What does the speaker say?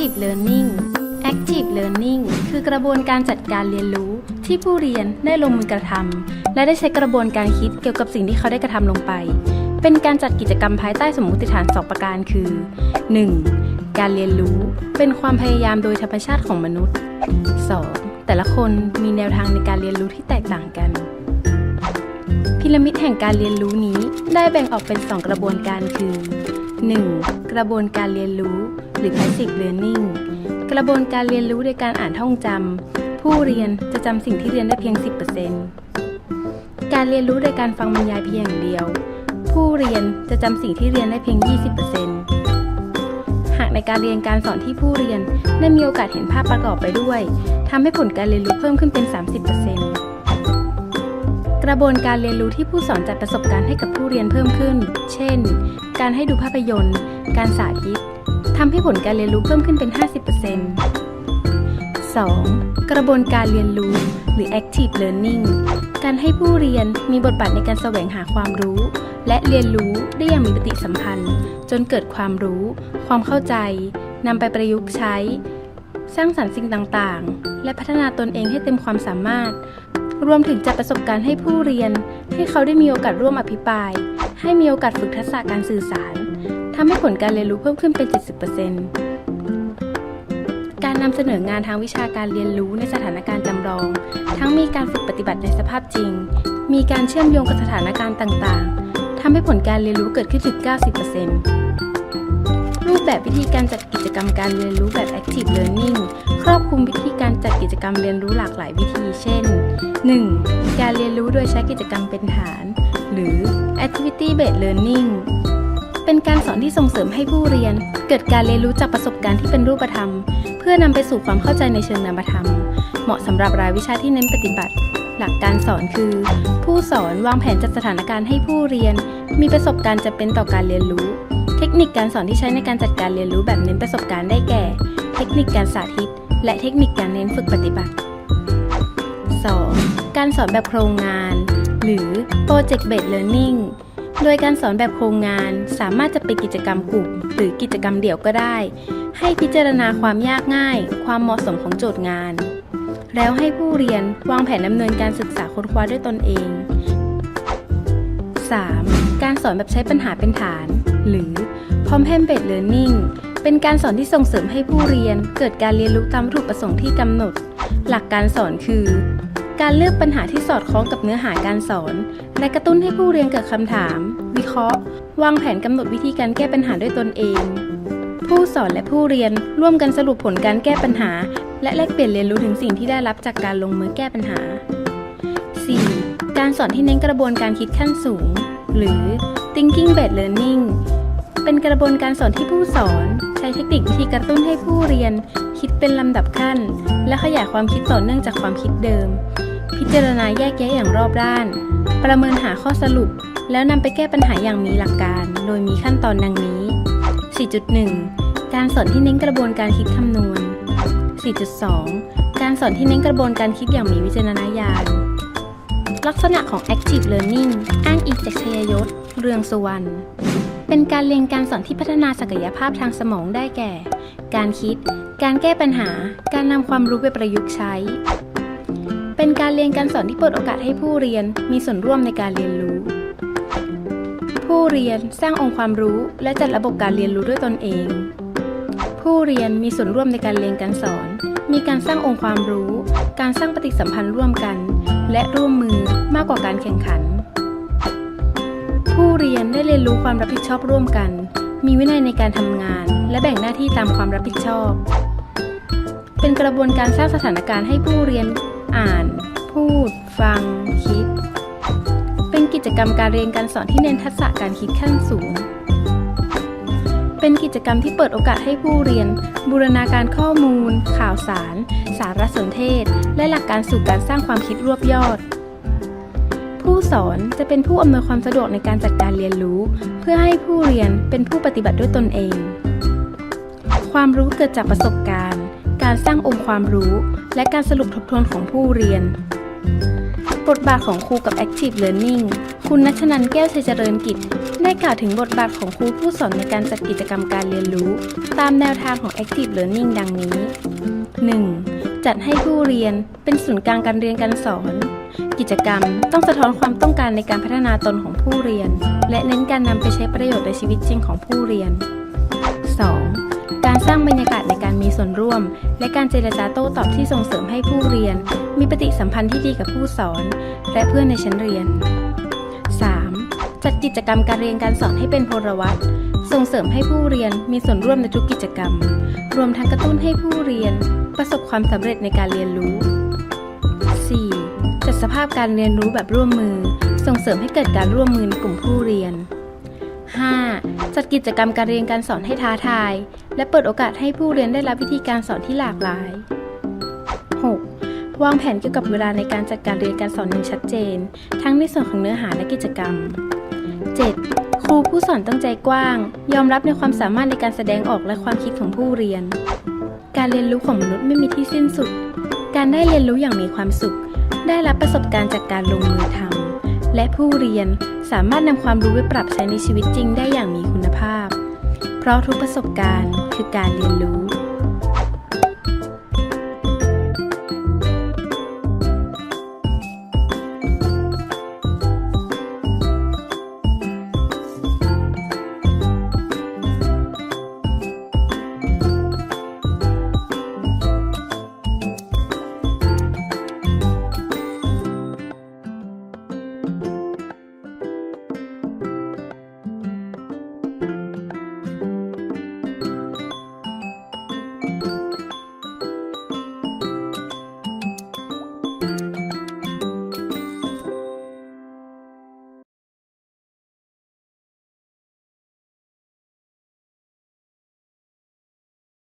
Active Learning Active Learning คือกระบวนการจัดการเรียนรู้ที่ผู้เรียนได้ลงมือกระทำและได้ใช้กระบวนการคิดเกี่ยวกับสิ่งที่เขาได้กระทำลงไป เป็นการจัดกิจกรรมภายใต้สมมติฐาน 2 ประการคือ 1. การเรียนรู้เป็นความพยายามโดยธรรมชาติของมนุษย์ 2. แต่ละคนมีแนวทางในการเรียนรู้ที่แตกต่างกันพีระมิดแห่งการเรียนรู้นี้ได้แบ่งออกเป็น 2 กระบวนการคือ 1. กระบวนการเรียนรู้ หรือ passive learning กระบวนการเรียนรู้โดยการอ่านท่องจำ ผู้เรียนจะจำสิ่งที่เรียนได้เพียง 10%การเรียนรู้โดยการฟังบรรยายเพียงอย่างเดียว ผู้เรียนจะจำสิ่งที่เรียนได้เพียง 20%หากในการเรียนการสอนที่ผู้เรียนได้มีโอกาสเห็นภาพประกอบไปด้วยทำให้ผลการเรียนรู้เพิ่มขึ้นเป็น 30%กระบวนการเรียนรู้ที่ผู้สอนจัดประสบการณ์ให้กับผู้เรียนเพิ่มขึ้น เช่น การให้ดูภาพยนตร์ การสาธิต ทำให้ผลการเรียนรู้เพิ่มขึ้นเป็น 50% 2. กระบวนการเรียนรู้ หรือ active learning การให้ผู้เรียนมีบทบาทในการแสวงหาความรู้ และเรียนรู้ได้อย่างมีปฏิสัมพันธ์ จนเกิดความรู้ ความเข้าใจนำไปประยุกต์ใช้ สร้างสรรค์สิ่งต่างๆ และพัฒนาตนเองให้เต็มความสามารถ รวมถึงจัดประสบการณ์ให้ผู้เรียน ให้เขาได้มีโอกาสร่วมอภิปราย ให้มีโอกาสฝึกทักษะการสื่อสารำให้ผลการเรียนรู้เพิ่มขึ้นเป็น 70%การนำเสนองานทางวิชาการเรียนรู้ในสถานการณ์จำลอง ทั้งมีการฝึกปฏิบัติในสภาพจริง มีการเชื่อมโยงกับสถานการณ์ต่างๆทำให้ผลการเรียนรู้เกิดขึ้นถึง 90%รูปแบบวิธีการจัดกิจกรรมการเรียนรู้แบบ Active Learning ครอบคลุมวิธีการจัดกิจกรรมเรียนรู้หลากหลายวิธี เช่น 1. การเรียนรู้โดยใช้กิจกรรมเป็นฐาน หรือ Activity Based Learning เป็นการสอนที่ส่งเสริมให้ผู้เรียน เกิดการเรียนรู้จากประสบการณ์ที่เป็นรูปธรรม เพื่อนำไปสู่ความเข้าใจในเชิงนามธรรม เหมาะสำหรับรายวิชาที่เน้นปฏิบัติ หลักการสอนคือ ผู้สอนวางแผนจัดสถานการณ์ให้ผู้เรียน มีประสบการณ์จะเป็นต่อการเรียนรู้ เทคนิคการสอนที่ใช้ในการจัดการเรียนรู้แบบเน้นประสบการณ์ได้แก่ เทคนิคการสาธิต และเทคนิคการเน้นฝึกปฏิบัติ 2. การสอนแบบโครงงาน หรือ Project Based Learning โดยการสอนแบบโครงงานสามารถจะเป็นกิจกรรมกลุ่ม หรือกิจกรรมเดี่ยวก็ได้ ให้พิจารณาความยากง่าย ความเหมาะสมของโจทย์งาน แล้วให้ผู้เรียนวางแผนดำเนินการศึกษาค้นคว้าด้วยตนเอง 3. การสอนแบบใช้ปัญหาเป็นฐาน หรือ Problem Based Learning เป็นการสอนที่ส่งเสริมให้ผู้เรียนเกิดการเรียนรู้ตามวัตถุประสงค์ที่กำหนด หลักการสอนคือ การเลือกปัญหาที่สอดคล้องกับเนื้อหาการสอน และกระตุ้นให้ผู้เรียนเกิดคำถาม วิเคราะห์ วางแผนกำหนดวิธีการแก้ปัญหาด้วยตนเอง ผู้สอนและผู้เรียนร่วมกันสรุปผลการแก้ปัญหา และแลกเปลี่ยนเรียนรู้ถึงสิ่งที่ได้รับจากการลงมือแก้ปัญหา 4. การสอนที่เน้นกระบวนการคิดขั้นสูง หรือ thinking based learning เป็นกระบวนการสอนที่ผู้สอน ใช้เทคนิควิธีกระตุ้นให้ผู้เรียน คิดเป็นลำดับขั้น และขยายความคิดต่อเนื่องจากความคิดเดิม พิจารณาแยกแยะอย่างรอบด้าน ประเมินหาข้อสรุป แล้วนำไปแก้ปัญหาอย่างมีหลักการ โดยมีขั้นตอนดังนี้ 4.1 การสอนที่เน้นกระบวนการคิดคำนวณ 4.2 การสอนที่เน้นกระบวนการคิดอย่างมีวิจารณญาณ ลักษณะของ Active Learning อ้างอิงจากชัยยศ เรืองสุวรรณ เป็นการเรียนการสอนที่พัฒนาศักยภาพทางสมองได้แก่ การคิด การแก้ปัญหา การนำความรู้ไปประยุกต์ใช้ เป็นการเรียนการสอนที่เปิดโอกาสให้ผู้เรียนมีส่วนร่วมในการเรียนรู้ ผู้เรียนสร้างองค์ความรู้และจัดระบบการเรียนรู้ด้วยตนเอง ผู้เรียนมีส่วนร่วมในการเรียนการสอน มีการสร้างองค์ความรู้ การสร้างปฏิสัมพันธ์ร่วมกัน และร่วมมือมากกว่าการแข่งขัน ผู้เรียนได้เรียนรู้ความรับผิดชอบร่วมกัน มีวินัยในการทำงาน และแบ่งหน้าที่ตามความรับผิดชอบ เป็นกระบวนการสร้างสถานการณ์ให้ผู้เรียน อ่าน พูด ฟัง คิด เป็นกิจกรรมการเรียนการสอนที่เน้นทักษะการคิดขั้นสูง เป็นกิจกรรมที่เปิดโอกาสให้ผู้เรียน บูรณาการข้อมูล ข่าวสาร สารสนเทศ และหลักการสู่การสร้างความคิดรวบยอด ผู้สอนจะเป็นผู้อำนวยความสะดวกในการจัดการเรียนรู้ เพื่อให้ผู้เรียนเป็นผู้ปฏิบัติด้วยตนเอง ความรู้เกิดจากประสบการณ์ การสร้างองค์ความรู้ และการสรุปทบทวนของผู้เรียน บทบาทของครูกับ Active Learning คุณนัชนันแก้วชัยเจริญกิจ ได้กล่าวถึงบทบาทของครูผู้สอนในการจัดกิจกรรมการเรียนรู้ ตามแนวทางของ Active Learning ดังนี้ 1. จัดให้ผู้เรียนเป็นศูนย์กลางการเรียนการสอน กิจกรรมต้องสะท้อนความต้องการในการพัฒนาตนของผู้เรียน และเน้นการนำไปใช้ประโยชน์ในชีวิตจริงของผู้เรียน 2. การสร้างบรรยากาศในการ ส่วนร่วม และการเจรจาโต้ตอบที่ส่งเสริมให้ผู้เรียน มีปฏิสัมพันธ์ที่ดีกับผู้สอน และเพื่อนในชั้นเรียน 3. จัดกิจกรรมการเรียนการสอนให้เป็นพลวัตส่งเสริมให้ผู้เรียนมีส่วนร่วมในทุกกิจกรรม รวมทั้งกระตุ้นให้ผู้เรียน ประสบความสำเร็จในการเรียนรู้ 4. จัดสภาพการเรียนรู้แบบร่วมมือ ส่งเสริมให้เกิดการร่วมมือในกลุ่มผู้เรียน 5. จัดกิจกรรมการเรียนการสอนให้ท้าทาย และเปิดโอกาสให้ผู้เรียนได้รับวิธีการสอนที่หลากหลาย 6. วางแผนเกี่ยวกับเวลาในการจัดการเรียนการสอนอย่างชัดเจน ทั้งในส่วนของเนื้อหาและกิจกรรม 7. ครูผู้สอนต้องใจกว้าง ยอมรับในความสามารถในการแสดงออกและความคิดของผู้เรียน การเรียนรู้ของมนุษย์ไม่มีที่สิ้นสุด การได้เรียนรู้อย่างมีความสุข ได้รับประสบการณ์จากการลงมือทำ และผู้เรียนสามารถนำความรู้ไปปรับใช้ในชีวิตจริงได้อย่างมีคุณภาพ เพราะทุกประสบการณ์คือการเรียนรู้